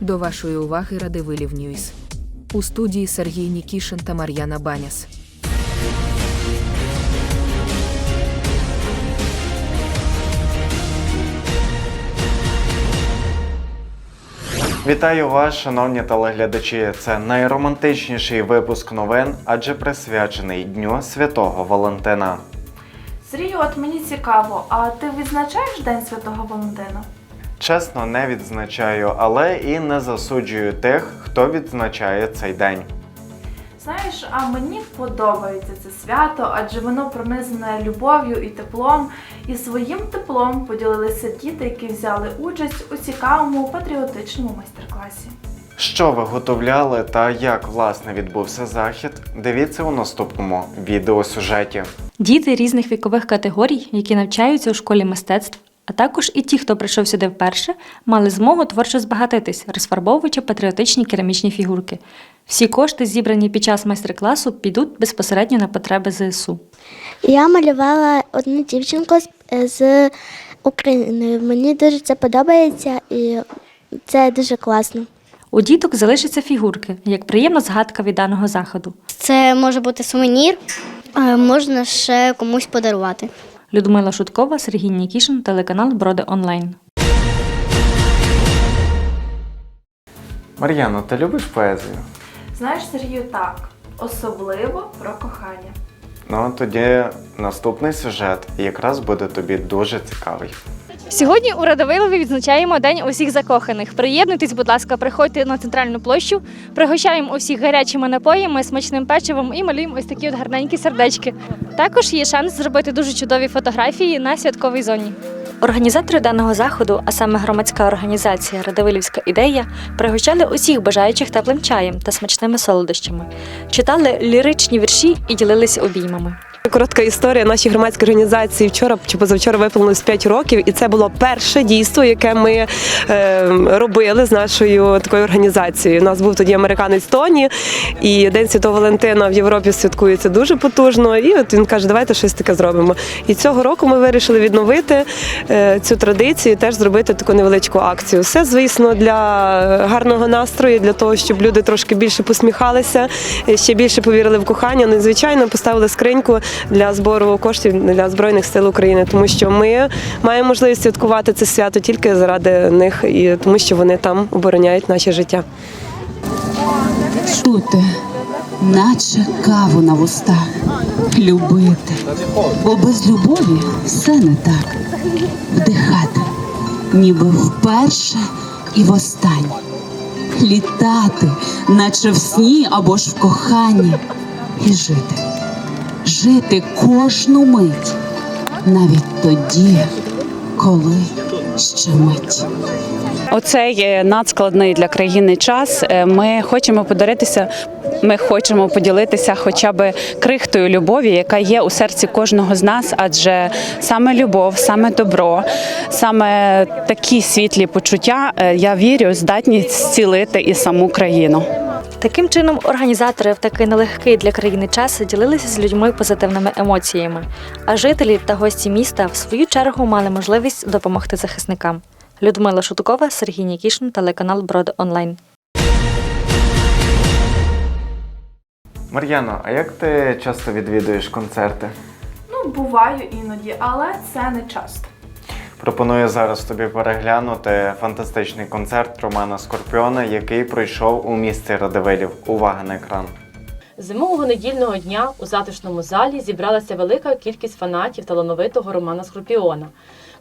До вашої уваги Радивилів Ньюс. У студії Сергій Нікішин та Мар'яна Баняс. Вітаю вас, шановні телеглядачі. Це найромантичніший випуск новин, адже присвячений Дню Святого Валентина. Сергію, от мені цікаво, а ти відзначаєш День Святого Валентина? Чесно, не відзначаю, але і не засуджую тих, хто відзначає цей день. Знаєш, а мені подобається це свято, адже воно пронизане любов'ю і теплом. І своїм теплом поділилися діти, які взяли участь у цікавому патріотичному майстер-класі. Що виготовляли та як власне відбувся захід? Дивіться у наступному відеосюжеті. Діти різних вікових категорій, які навчаються у школі мистецтв, а також і ті, хто прийшов сюди вперше, мали змогу творчо збагатитись, розфарбовуючи патріотичні керамічні фігурки. Всі кошти, зібрані під час майстер-класу, підуть безпосередньо на потреби ЗСУ. Я малювала одну дівчинку з, е, України. Мені дуже це подобається і це дуже класно. У діток залишаться фігурки, як приємна згадка від даного заходу. Це може бути сувенір, можна ще комусь подарувати. Людмила Шуткова, Сергій Нікішин, телеканал Броди Онлайн. Мар'яно, ти любиш поезію? Знаєш, Сергію, так, особливо про кохання. Ну тоді наступний сюжет якраз буде тобі дуже цікавий. Сьогодні у Радовилові відзначаємо День усіх закоханих. Приєднуйтесь, будь ласка, приходьте на центральну площу, пригощаємо усіх гарячими напоями, смачним печивом і малюємо ось такі от гарненькі сердечки. Також є шанс зробити дуже чудові фотографії на святковій зоні. Організатори даного заходу, а саме громадська організація Радивилівська ідея, пригощали усіх бажаючих теплим чаєм та смачними солодощами, читали ліричні вірші і ділилися обіймами. Коротка історія нашій громадській організації вчора чи позавчора виповнилось 5 років, і це було перше дійство, яке ми е, робили з нашою такою організацією. У нас був тоді американець Тоні, і День Святого Валентина в Європі святкується дуже потужно. І от він каже, давайте щось таке зробимо. І цього року ми вирішили відновити е, цю традицію, теж зробити таку невеличку акцію. Все, звісно, для гарного настрою, для того, щоб люди трошки більше посміхалися, е, ще більше повірили в кохання. Ну, звичайно, поставили скриньку для збору коштів для збройних сил України, тому що ми маємо можливість святкувати це свято тільки заради них і тому, що вони там обороняють наше життя. чути, наче каву на вустах, любити, бо без любові все не так. Вдихати, ніби вперше і востаннє. Літати, наче в сні або ж в коханні, і жити, жити кожну мить, навіть тоді, коли ще мить. Оцей е, надскладний для країни час. е, Ми хочемо подаритися. Ми хочемо поділитися хоча б крихтою любові, яка є у серці кожного з нас, адже саме любов, саме добро, саме такі світлі почуття, е, я вірю, здатні зцілити і саму країну. Таким чином, організатори в такий нелегкий для країни час ділилися з людьми позитивними емоціями, а жителі та гості міста в свою чергу мали можливість допомогти захисникам. Людмила Шуткова, Сергій Нікішин, телеканал Броди Онлайн. Мар'яно, а як ти часто відвідуєш концерти? Ну, буваю іноді, але це не часто. Пропоную зараз тобі переглянути фантастичний концерт Романа Скорпіона, який пройшов у місті Радивилів. Увага на екран. Зимового недільного дня у затишному залі зібралася велика кількість фанатів талановитого Романа Скорпіона.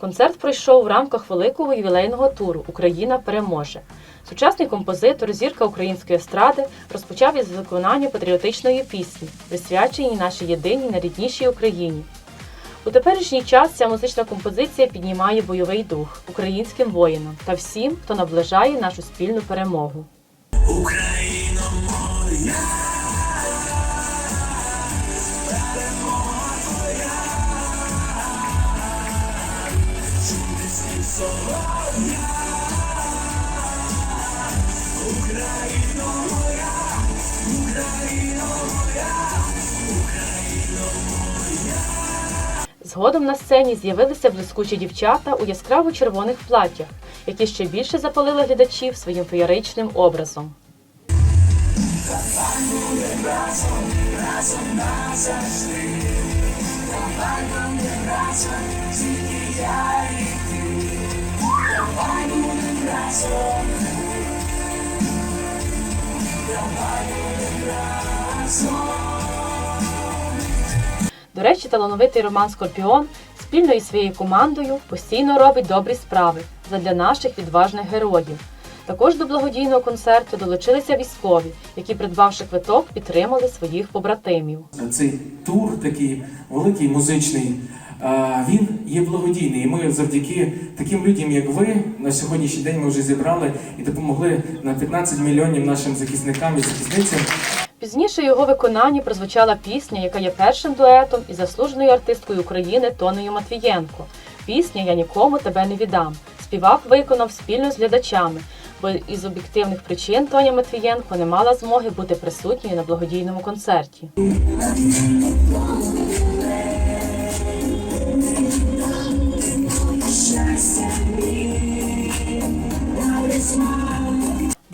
Концерт пройшов в рамках великого ювілейного туру Україна переможе. Сучасний композитор, зірка української естради, розпочав із виконання патріотичної пісні, присвяченій нашій єдиній найріднішій Україні. У теперішній час ця музична композиція піднімає бойовий дух українським воїнам та всім, хто наближає нашу спільну перемогу. Згодом на сцені з'явилися блискучі дівчата у яскраво червоних платтях, які ще більше запалили глядачів своїм феєричним образом. До речі, талановитий Роман Скорпіон спільно із своєю командою постійно робить добрі справи задля наших відважних героїв. Також до благодійного концерту долучилися військові, які, придбавши квиток, підтримали своїх побратимів. Цей тур такий великий музичний. Він є благодійний. І ми завдяки таким людям, як ви, на сьогоднішній день ми вже зібрали і допомогли на 15 мільйонів нашим захисникам і захисницям. Пізніше в його виконанні прозвучала пісня, яка є першим дуетом із заслуженою артисткою України Тонею Матвієнко. Пісня Я нікому тебе не віддам. Співак виконав спільно з глядачами, бо із об'єктивних причин Тоня Матвієнко не мала змоги бути присутньою на благодійному концерті.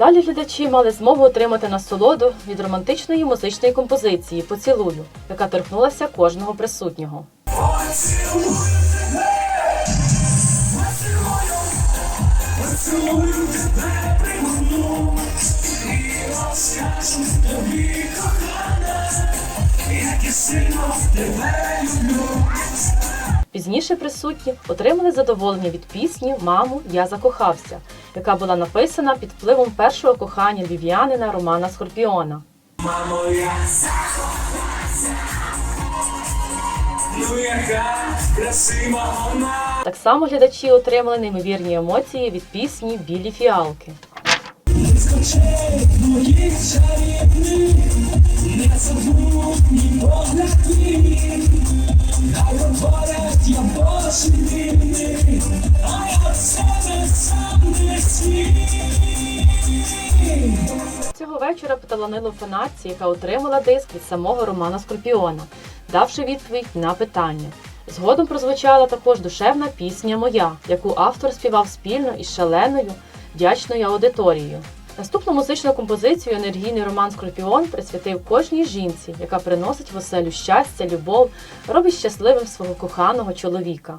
Далі глядачі мали змогу отримати насолоду від романтичної музичної композиції Поцілую, яка торкнулася кожного присутнього. Пізніше присутні отримали задоволення від пісні Маму, я закохався, яка була написана під впливом першого кохання львів'янина Романа Скорпіона. Мамо, я захопався. Ну яка красива вона. Так само глядачі отримали неймовірні емоції від пісні Білі фіалки. Цього вечора поталанило фанатці, яка отримала диск від самого Романа Скорпіона, давши відповідь на питання. Згодом прозвучала також душевна пісня Моя, яку автор співав спільно із шаленою вдячною аудиторією. Наступну музичну композицію енергійний Роман Скорпіон присвятив кожній жінці, яка приносить в оселю щастя, любов, робить щасливим свого коханого чоловіка.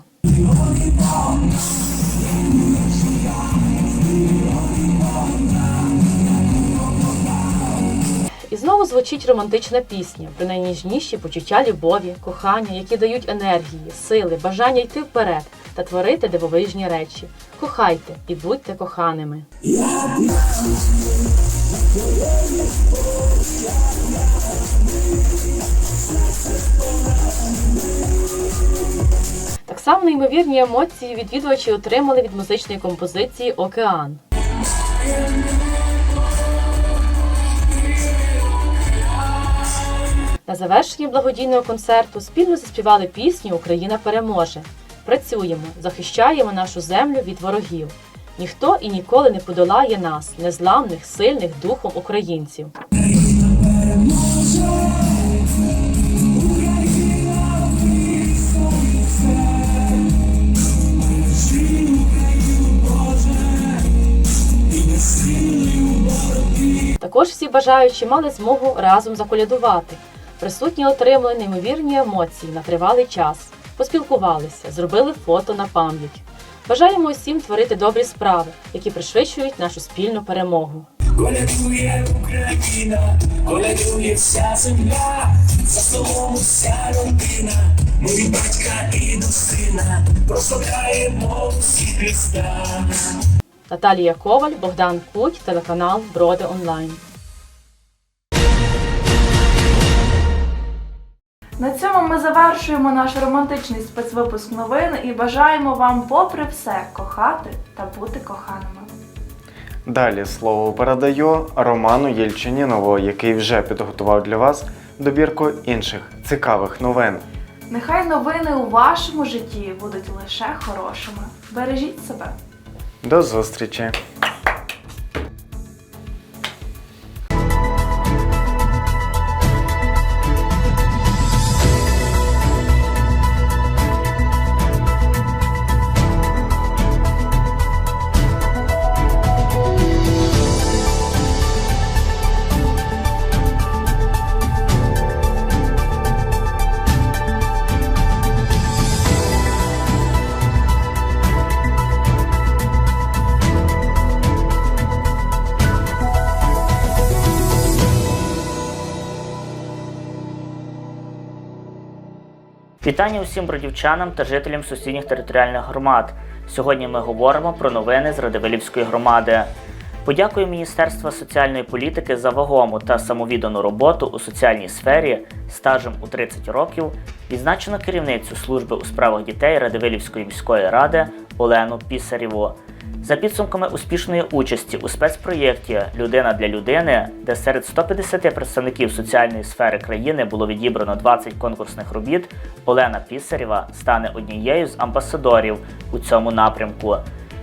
І знову звучить романтична пісня про найніжніші почуття любові, кохання, які дають енергії, сили, бажання йти вперед та творити дивовижні речі. Кохайте і будьте коханими. Так само неймовірні емоції відвідувачі отримали від музичної композиції Океан. На завершенні благодійного концерту спільно заспівали пісню Україна переможе. Працюємо, захищаємо нашу землю від ворогів. Ніхто і ніколи не подолає нас, незламних, сильних духом українців. Також всі бажаючі мали змогу разом заколядувати. Присутні отримали неймовірні емоції на тривалий час, поспілкувалися, зробили фото на пам'ять. Бажаємо усім творити добрі справи, які пришвидшують нашу спільну перемогу. Колядує Україна, колядує вся земля, за столом вся родина, ми від батька і до сина прославляємо всі Христа. Наталія Коваль, Богдан Куть, телеканал Броди Онлайн. На цьому ми завершуємо наш романтичний спецвипуск новин і бажаємо вам, попри все, кохати та бути коханими. Далі слово передаю Роману Єльчинінову, який вже підготував для вас добірку інших цікавих новин. Нехай новини у вашому житті будуть лише хорошими. Бережіть себе. До зустрічі! Вітання усім бродівчанам та жителям сусідніх територіальних громад. Сьогодні ми говоримо про новини з Радивилівської громади. Подякую Міністерству соціальної політики за вагому та самовіддану роботу у соціальній сфері стажем у 30 років. Відзначено керівницю служби у справах дітей Радивилівської міської ради Олену Пісарєву. За підсумками успішної участі у спецпроєкті Людина для людини, де серед 150 представників соціальної сфери країни було відібрано 20 конкурсних робіт, Олена Пісарєва стане однією з амбасадорів у цьому напрямку,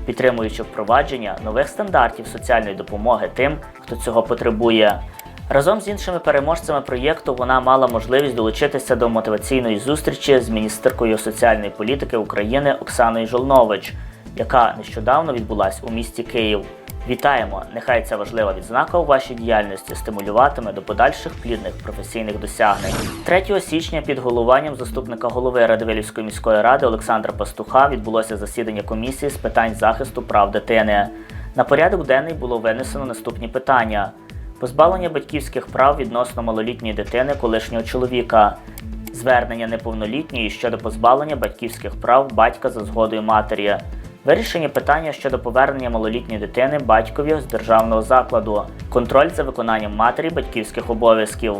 підтримуючи впровадження нових стандартів соціальної допомоги тим, хто цього потребує. Разом з іншими переможцями проєкту вона мала можливість долучитися до мотиваційної зустрічі з міністеркою соціальної політики України Оксаною Жолнович, яка нещодавно відбулась у місті Київ. Вітаємо! Нехай ця важлива відзнака у вашій діяльності стимулюватиме до подальших плідних професійних досягнень. 3 січня під головуванням заступника голови Радивилівської міської ради Олександра Пастуха відбулося засідання комісії з питань захисту прав дитини. На порядок денний було винесено наступні питання: позбавлення батьківських прав відносно малолітньої дитини колишнього чоловіка, звернення неповнолітньої щодо позбавлення батьківських прав батька за згодою матері. Вирішення питання щодо повернення малолітньої дитини батькові з державного закладу, контроль за виконанням матері батьківських обов'язків.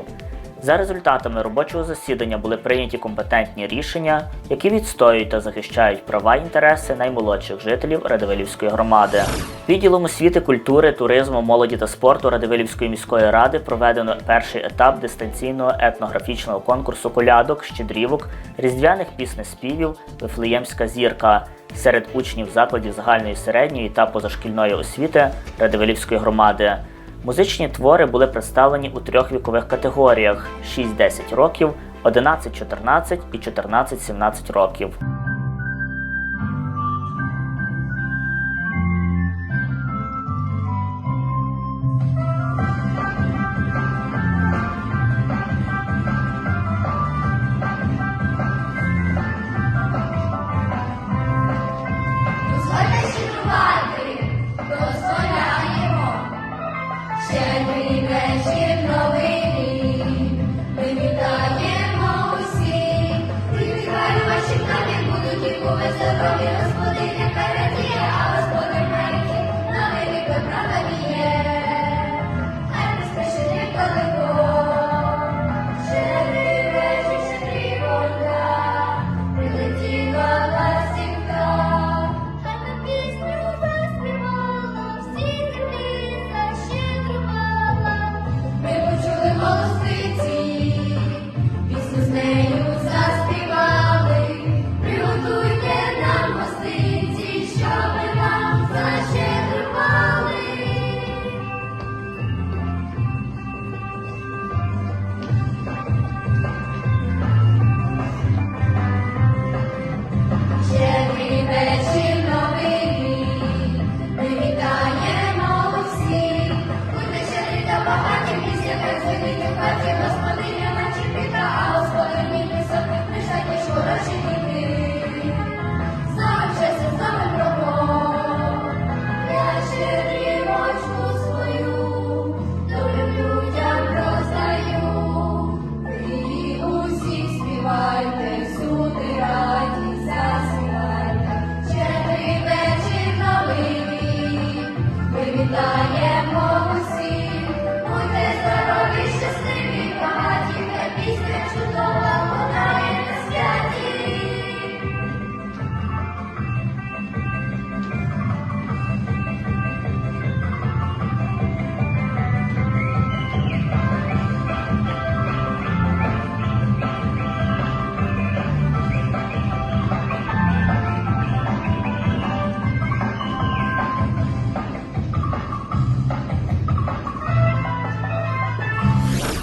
За результатами робочого засідання були прийняті компетентні рішення, які відстоюють та захищають права і інтереси наймолодших жителів Радивилівської громади. Відділом освіти, культури, туризму, молоді та спорту Радивилівської міської ради проведено перший етап дистанційного етнографічного конкурсу колядок, щедрівок, різдвяних піснеспівів Вифлеємська зірка серед учнів закладів загальної середньої та позашкільної освіти Радивилівської громади. Музичні твори були представлені у трьох вікових категоріях: 6-10 років, 11-14 і 14-17 років. Почули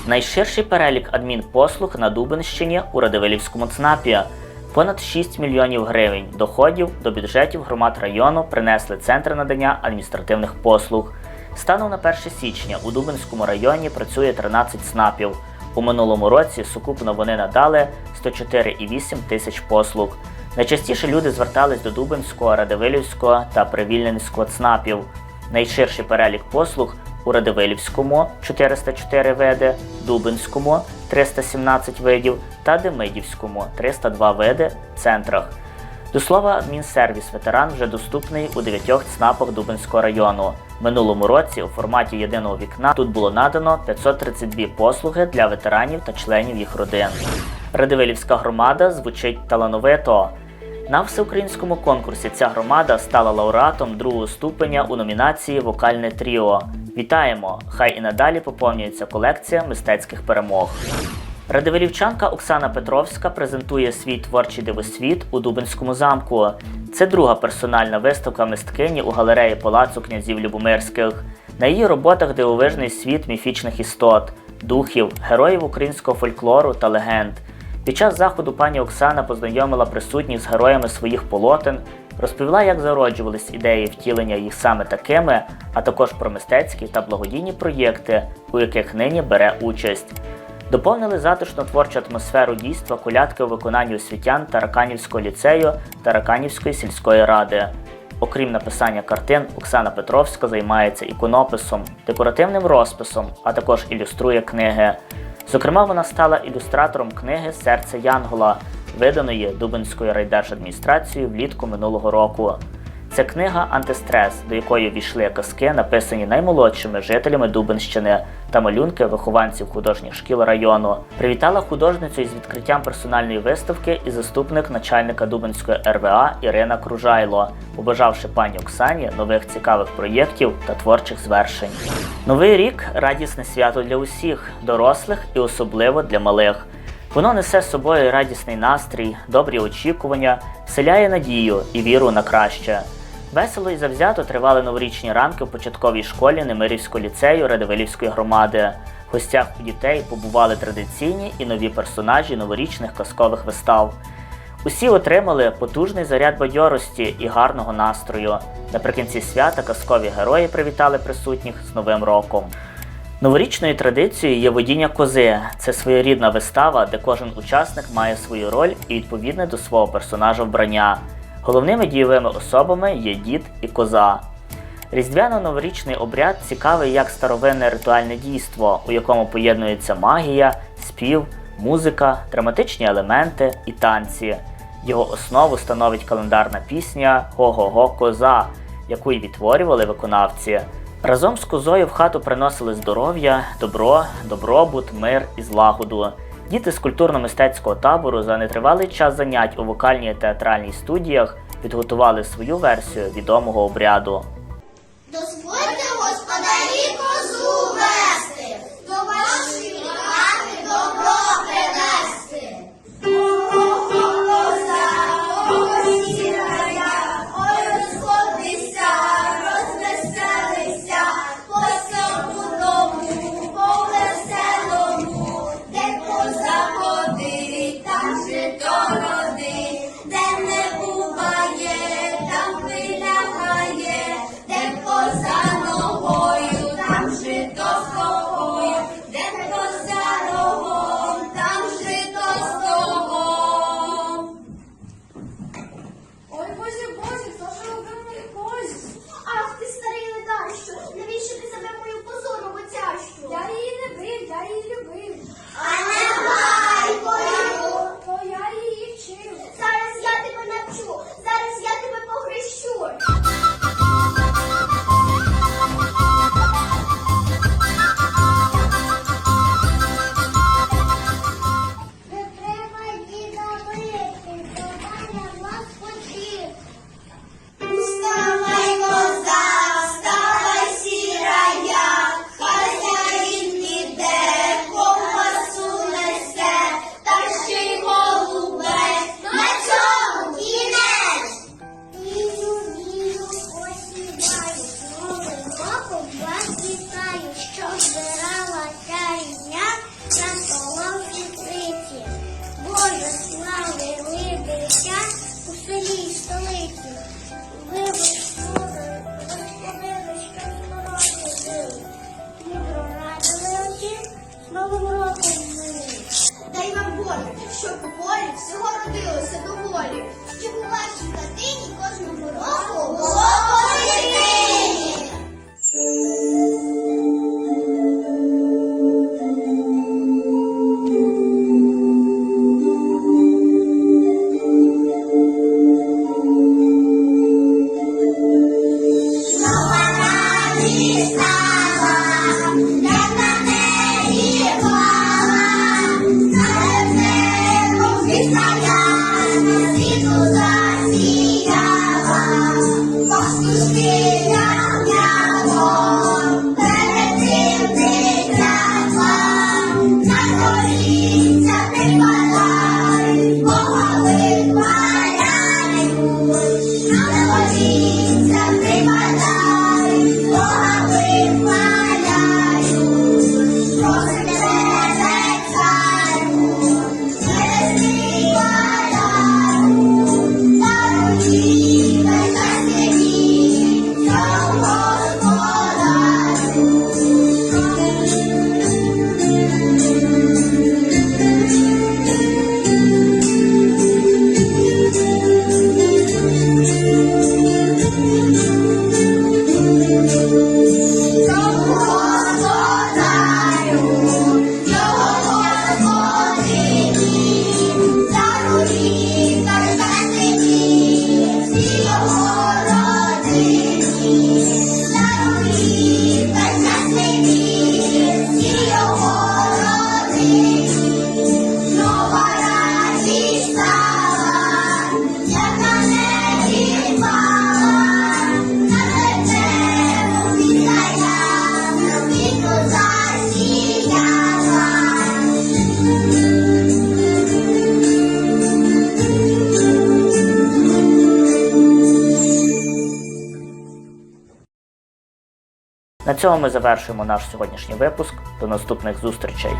Найширший перелік адмінпослуг на Дубенщині у Радивилівському ЦНАПі. Понад 6 мільйонів гривень доходів до бюджетів громад району принесли центри надання адміністративних послуг. Станом на 1 січня у Дубенському районі працює 13 ЦНАПів. У минулому році сукупно вони надали 104,8 тисяч послуг. Найчастіше люди звертались до Дубенського, Радивилівського та Привільненського ЦНАПів. Найширший перелік послуг у Радивилівському 404 види, Дубинському 317 видів та Демидівському 302 види центрах. До слова, адмінсервіс ветеран вже доступний у дев'ятьох ЦНАПах Дубинського району. Минулому році у форматі єдиного вікна тут було надано 532 послуги для ветеранів та членів їх родин. Радивилівська громада звучить талановито. На всеукраїнському конкурсі ця громада стала лауреатом другого ступеня у номінації Вокальне тріо. Вітаємо! Хай і надалі поповнюється колекція мистецьких перемог. Радивилівчанка Оксана Петровська презентує свій творчий дивосвіт у Дубинському замку. Це друга персональна виставка мисткині у галереї Палацу князів Любомирських. На її роботах дивовижний світ міфічних істот, духів, героїв українського фольклору та легенд. Під час заходу пані Оксана познайомила присутніх з героями своїх полотен, розповіла, як зароджувались ідеї втілення їх саме такими, а також про мистецькі та благодійні проєкти, у яких нині бере участь. Доповнили затишну творчу атмосферу дійства колядки у виконанні освітян Тараканівського ліцею Тараканівської сільської ради. Окрім написання картин, Оксана Петровська займається іконописом, декоративним розписом, а також ілюструє книги. Зокрема, вона стала ілюстратором книги Серце Янгола, виданої Дубинською райдержадміністрацією влітку минулого року. Це книга Антистрес, до якої війшли казки, написані наймолодшими жителями Дубинщини та малюнки вихованців художніх шкіл району. Привітала художницю із відкриттям персональної виставки і заступник начальника Дубинської РВА Ірина Кружайло, побажавши пані Оксані нових цікавих проєктів та творчих звершень. Новий рік радісне свято для усіх, дорослих і особливо для малих. Воно несе з собою радісний настрій, добрі очікування, вселяє надію і віру на краще. Весело і завзято тривали новорічні ранки в початковій школі Немирівського ліцею Радивилівської громади. В гостях у дітей побували традиційні і нові персонажі новорічних казкових вистав. Усі отримали потужний заряд бадьорості і гарного настрою. Наприкінці свята казкові герої привітали присутніх з Новим роком. Новорічною традицією є водіння кози. Це своєрідна вистава, де кожен учасник має свою роль і відповідне до свого персонажа вбрання. Головними дієвими особами є дід і коза. Різдвяно-новорічний обряд цікавий як старовинне ритуальне дійство, у якому поєднується магія, спів, музика, драматичні елементи і танці. Його основу становить календарна пісня Го-го-го коза, яку й відтворювали виконавці. Разом з козою в хату приносили здоров'я, добро, добробут, мир і злагоду. Діти з культурно-мистецького табору за нетривалий час занять у вокальній театральній студіях підготували свою версію відомого обряду. Цьому ми завершуємо наш сьогоднішній випуск. До наступних зустрічей.